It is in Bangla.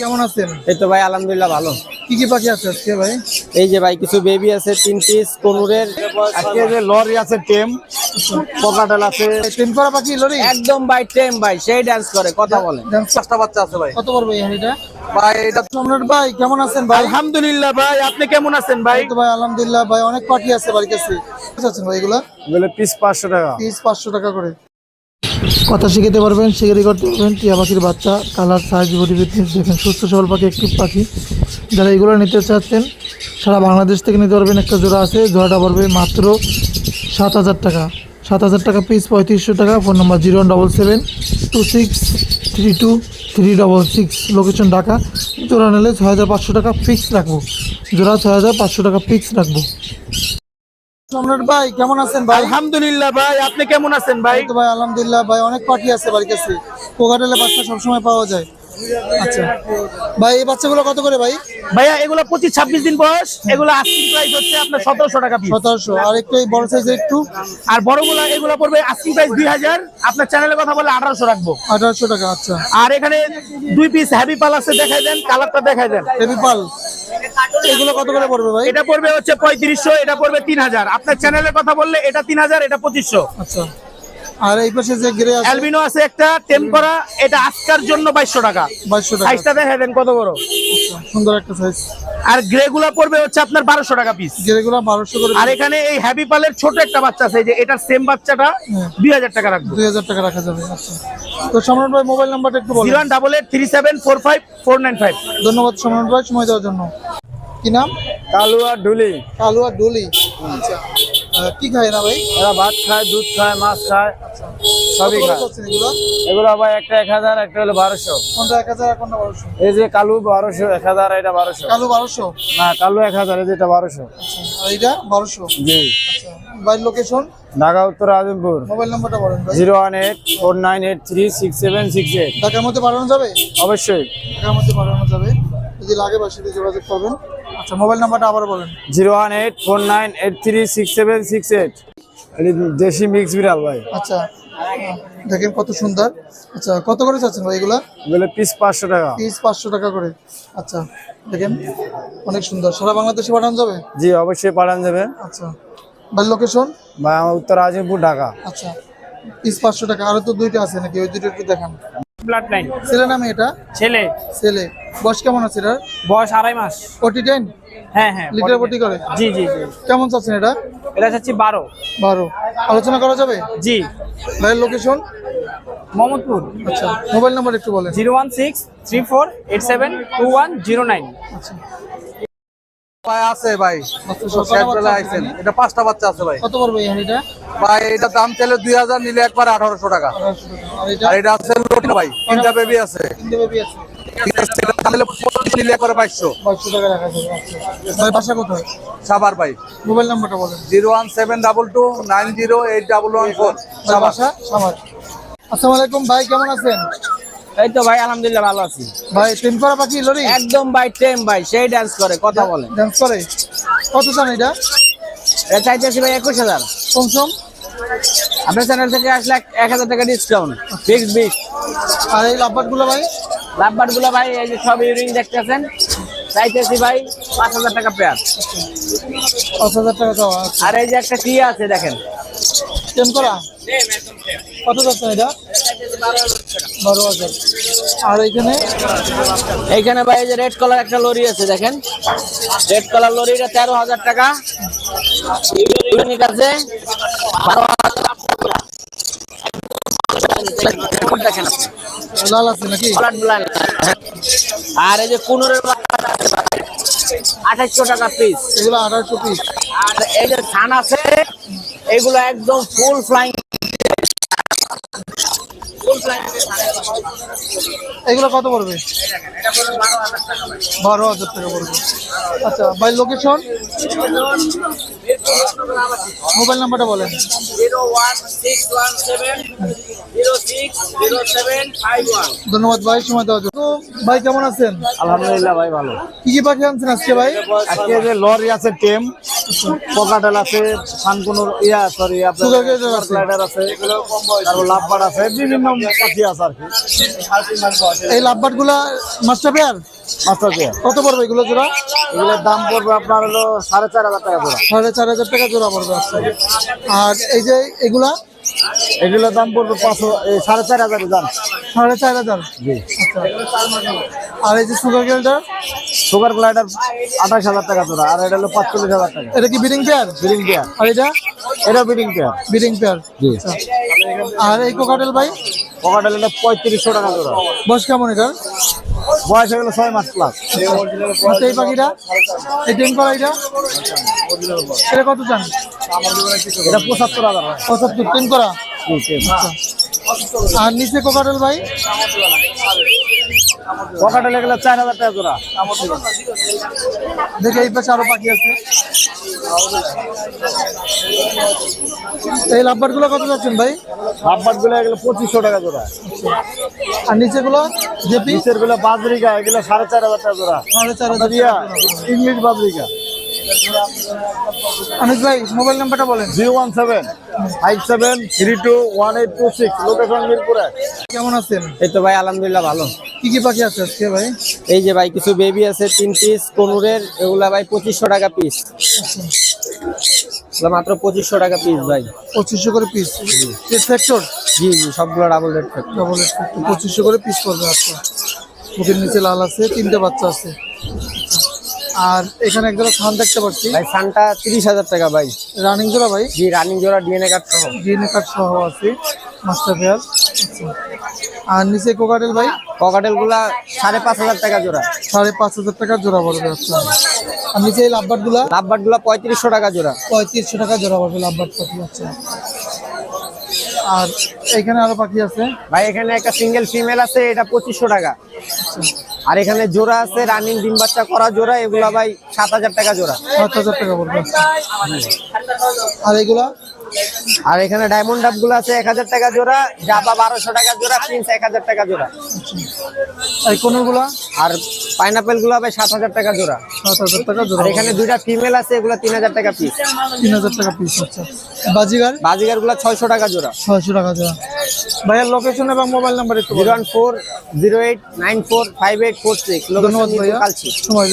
কেমন আছেন? এই তো ভাই আলহামদুলিল্লাহ ভালো। কি কি পাখি আছে আজকে ভাই? এই যে ভাই কিছু বেবি আছে তিন পিস কোনুরের আজকে যে লরি আছে টেম পকাটেল আছে। টেম করা পাখি লরি? একদম ভাই টেম ভাই সেই ডান্স করে কথা বলে। পাঁচটা বাচ্চা আছে ভাই। কত পড়বে হাড়িটা ভাই এটা সম্রাট ভাই কেমন আছেন ভাই? আলহামদুলিল্লাহ ভাই আপনি কেমন আছেন ভাই? তো ভাই আলহামদুলিল্লাহ ভাই অনেক পাখি আছে বাড়ির কাছে আছেন ভাই এগুলা? বলে পিস পাঁচশো টাকা। পিস পাঁচশো টাকা করে। কথা শিখাতে পারবেন, শিকারি করতে পারবেন, টিয়া পাখির বাচ্চা, কালার সাইজ বডি দেখেন, সুস্থ সবল পাখি, একটি পাখি। যারা এগুলো নিতে চাচ্ছেন, সারা বাংলাদেশ থেকে নিতে পারবেন, একটা জোড়া আছে, জোড়াটা পড়বে মাত্র সাত হাজার টাকা। সাত হাজার টাকা পিস পঁয়ত্রিশশো টাকা phone number zero double seven two six three two three double six location Dhaka. জোড়া নিলে ছয় হাজার পাঁচশো টাকা ফিক্স রাখব। জোড়া ছয় হাজার পাঁচশো টাকা ফিক্স রাখব। সম্রাট ভাই কেমন আছেন ভাই? আলহামদুলিল্লাহ ভাই আপনি কেমন আছেন ভাই? তো ভাই আলহামদুলিল্লাহ ভাই অনেক পাখি আছে বাড়ির কাছে। কোকাটেলে বাচ্চা সবসময় পাওয়া যায়। আচ্ছা। ভাই এই বাচ্চাগুলো কত করে ভাই? ভাইয়া এগুলো পঁচিশ ছাব্বিশ দিন বয়স এগুলো আস্কিং প্রাইস হচ্ছে আপনার সতেরোশো টাকা সতেরোশো। আর একটু বড় সাইজের একটু? আর বড়গুলো এগুলো পড়বে আস্কিং প্রাইস দুই হাজার আপনার চ্যানেলের কথা বলে আঠারোশো রাখব। আঠারোশো টাকা আচ্ছা। আর এখানে দুই পিস হ্যাভি পাল আছে দেখাই দেন কালারটা দেখাই দেন। বেবি পাল এগুলো কত করে পড়বে ভাই? এটা পড়বে হচ্ছে পঁয়ত্রিশশো এটা পড়বে তিন হাজার আপনার চ্যানেলের কথা বললে এটা তিন হাজার এটা পঁচিশশো। আচ্ছা। আর এই পাশে যে গ্রে আছে? অ্যালবিনো আছে একটা টেম করা এটা আজকার জন্য বাইশশো টাকা। বাইশশো টাকা। সাইজটা দেখাই দেন কত বড়। আচ্ছা, সুন্দর একটা সাইজ আর গ্রে গুলা পড়বে হচ্ছে আপনার বারোশো টাকা পিস গ্রেগুলো বারোশো করে আর এখানে এই হ্যাপি পালের ছোট একটা বাচ্চা আছে যে এটার সেম বাচ্চাটা হ্যাঁ। দুই হাজার টাকা রাখব। দুই হাজার টাকা রাখা যাবে আচ্ছা। তো সম্রাট ভাই মোবাইল নাম্বারটা একটু বলুন। Zero one double eight three seven four five four nine five. ধন্যবাদ সম্রাট ভাই সময় দেওয়ার জন্য। কি নাম? কালু আর ডুলি। কালু আর ডলি। আচ্ছা। কি খায় না ভাই? এরা ভাত খায় দুধ খায় মাছ খায় সবই খায়। এগুলো? আবার একটা এক হাজার একটা হলো বারোশো। কোনটা এক হাজার কোনটা বারোশো? এই যে কালু বারোশো এক হাজার এটা বারোশো। কালু বারোশো? না কালু এক হাজার এই যে এটা বারোশো। আচ্ছা এইটা বারোশো? জি। আচ্ছা বাড়ির লোকেশন ঢাকা উত্তর আজমপুর। মোবাইল নাম্বারটা বলেন zero one eight four nine eight three six seven six eight. ঢাকার মধ্যে পাঠানো যাবে? অবশ্যই। ঢাকার মধ্যে পাঠানো যাবে। যদি লাগে বা সাথে যোগাযোগ করবেন। আচ্ছা মোবাইল নাম্বারটা আবার বলেন। Zero one eight four nine eight three six seven six eight. দেশি মিক্স বিড়াল ভাই। আচ্ছা দেখেন কত সুন্দর। আচ্ছা কত করে চাচ্ছেন ভাই এগুলা? বলে পিস পাঁচশো টাকা। পিস পাঁচশো টাকা করে। আচ্ছা দেখেন অনেক সুন্দর। সারা বাংলাদেশে পাঠানো যাবে? জি অবশ্যই পাঠান যাবে। আচ্ছা ভাই লোকেশন ভাই আমার উত্তর আজিমপুর ঢাকা। আচ্ছা পিস পাঁচশো টাকা। আরও তো দুইটা আছে নাকি? ওই দুইটা একটু দেখান। ব্লাড লাইন ছেলে নামে এটা? ছেলে। ছেলে। বয়স কেমন আছে এটা বয়স আড়াই মাস। ফোর্টি টেন হ্যাঁ হ্যাঁ লিটার বটি করে? জি জি জি। কেমন চাচ্ছেন এটা? এটা চাচ্ছি বারো। বারো। আলোচনা করা যাবে? জি। ভাইয়ের লোকেশন মোহাম্মদপুর। আচ্ছা মোবাইল নাম্বার একটু বলেন। Zero one six three four eight seven two one zero nine. আচ্ছা। ভাই আছে ভাই। আইছেন। এটা পাঁচটা বাচ্চা আছে ভাই। কত পড়বে হাঁড়িটা? ভাই এটা দাম চাইলে দুই হাজার নিলে একবার আঠারোশো টাকা। আর এটা? আছে লোটিন ভাই তিনটা বেবি আছে। তিনটে বেবি আছে। এটা দাম নিলে নিলে একবার বাইশশো বাইশশো টাকা রাখা ভাই বাসা কোথায়? সাবার ভাই। মোবাইল নাম্বারটা বলেন। Zero one seven double two nine zero eight double one four ভাই বাসা আসসালামু আলাইকুম ভাই কেমন আছেন? এই তো ভাই আলহামদুলিল্লাহ ভালো আছি। ভাই টেম করা পাখি লরি? একদম ভাই টেম ভাই সেই ডান্স করে কথা বলে। ডান্স করে? কত চান এটা? এটা চাইতেছি ভাই একুশ হাজার। কমসম আপনার চ্যানেল থেকে আসলে এক- হাজার টাকা ডিসকাউন্ট ফিক্স বিক্স আর এই লাভবাটগুলো ভাই? লাভবারগুলো ভাই এই যে সব ইউরিং দেখতেছেন। চাইতেছি ভাই পাঁচ হাজার টাকা পেয়ার পাঁচ হাজার টাকা দেওয়া আর এই যে একটা টিয়া আছে দেখেন। টেম করা? কত যাচ্ছেন এটা? বারো হাজার। আর এইখানে এইখানে ভাই এই যে রেড কালার একটা লরি আছে দেখেন। রেড কালার লরিটা তেরো হাজার টাকা। ইউনিক আছে। বারো হাজার দেখেন লাল আছে নাকি ব্লাড ব্লাড আর এই যে কুনুরের আঠাইশশো টাকা পিস এগুলো আঠারোশো পিস আর এই যে ছান আছে এগুলো একদম ফুল ফ্লাইং এগুলো কত পড়বে? বারো হাজার টাকা পড়বে। আচ্ছা বাই লোকেশন মোবাইল নাম্বারটা বলেন। ধন্যবাদ ভাই সময় দেওয়ার জন্য। ভাই কেমন আছেন? আলহামদুলিল্লাহ ভাই ভালো। কি কি পাখি আনছেন আজকে ভাই? আজকে যে লরি আছে টেম পকাটেল আছে ফানকুনো ইয়া সরি আপনার আছে। তারপর লাভবার আছে বিভিন্ন পাখি আছে আর কি। এই লাভবাটগুলা মাস্টার পেয়ার? মাস্টার কত পড়বে এগুলো জোড়া? এগুলোর দাম পড়বে আপনার হলো সাড়ে চার হাজার টাকা জোড়া। সাড়ে চার হাজার টাকা জোড়া পড়বে আর এই যে এগুলা? এগুলোর দাম পড়বে পাঁচশো সাড়ে চার হাজার দাম। সাড়ে চার হাজার? জি। আচ্ছা। আর এই যে সুগার সুগার গ্লাইডার আঠাশ হাজার টাকা জোড়া আর এটা হলো পাঁচচল্লিশ হাজার টাকা। এটা কি বিডিং পেয়ার? Breeding pair. আর এটা? এটা বিডিং পেয়ার। Breeding pair. জি। আর এই কোকাটেল ভাই? পকাটেল এটা পঁয়ত্রিশশো টাকা জোড়া। বয়স কেমন এটা বয়স হয়ে গেলো ছয় মাস প্লাস আচ্ছা, এই পাখিটা? এই টেন করা এটা? এটা কত চান? এটা পঁচাত্তর হাজার। পঁচাত্তর টেন করা আর নিচে কোকাটেল ভাই? পকাটেল এগুলো চার হাজার টাকা জোড়া। দেখে এই পাশে আরও পাখি আছে। এই লাভবারগুলো কত যাচ্ছেন ভাই? হাফবাটগুলো এগুলো পঁচিশশো টাকা জোড়া। আর নিচে গুলো জেপি? পিসেরগুলো বাজরিকা এগুলো সাড়ে চার হাজার টাকা জোড়া। সাড়ে চার হাজার ইংলিশ বাজরিকা। আনিস ভাই মোবাইল নাম্বারটা বলেন। Zero one seven five seven three two one eight two six location মিরপুরে। কেমন আছেন? এই তো ভাই আলহামদুলিল্লাহ ভালো। কি কি পাখি আছে আজকে ভাই? এই যে ভাই কিছু বেবি আছে তিন পিস কোনুরের এগুলা ভাই পঁচিশশো টাকা পিস মাত্র পঁচিশশো টাকা পিস ভাই। পঁচিশশো করে পিস ফ্যাক্টর জি জি সবগুলো ডাবল রেট ডবল পঁচিশশো করে পিস পড়বে আচ্ছা মুখের নিচে লাল আছে তিনটে বাচ্চা আছে। আর এখানে একজোড়া খান দেখতে পাচ্ছি। ভাই সানটা তিরিশ হাজার টাকা ভাই। রানিং জোড়া ভাই? জি রানিং জোড়া ডিএনএ কার্ড সহ। ডিএনএ কার্ড সহ আছে। মাস্টার পেয়ার আর নিচে কোকাটেল ভাই? পকাটেলগুলা সাড়ে পাঁচ হাজার টাকা জোড়া। সাড়ে পাঁচ হাজার টাকা জোড়া পড়বে আচ্ছা আর নিচে এই লাভবাটগুলা? লাভবাটগুলা পঁয়ত্রিশশো টাকা জোড়া। পঁয়ত্রিশশো টাকা জোড়া পড়বে লাভবাট পাখি আচ্ছা আর এখানে আরও পাখি আছে? ভাই এখানে একটা সিঙ্গেল ফিমেল আছে এটা পঁচিশশো টাকা। আর এখানে জোড়া আছে রানিং ডিম বাচ্চা করা জোড়া এগুলা ভাই সাত হাজার টাকা জোড়া। সাত হাজার টাকা পড়বে। আর এগুলা? আর এখানে ডায়মন্ড ডাবগুলো আছে এক হাজার টাকা জোড়া জাবা বারোশো টাকা জোড়া প্রিন্স এক হাজার টাকা জোড়া। এই কোনগুলা? আর পাইনাপেলগুলো ভাই সাত হাজার টাকা জোড়া। সাত হাজার টাকা জোড়া। এখানে দুইটা ফিমেল আছে এগুলো তিন হাজার টাকা পিস তিন হাজার টাকা পিস আচ্ছা। বাজিগার? বাজিগারগুলো ছয়শো টাকা জোড়া। ছয়শো টাকা জোড়া। ভাইয়ার লোকেশন এবং মোবাইল নাম্বার একটু zero one four zero eight nine four five eight four six. ধন্যবাদ ভাইয়া। সময়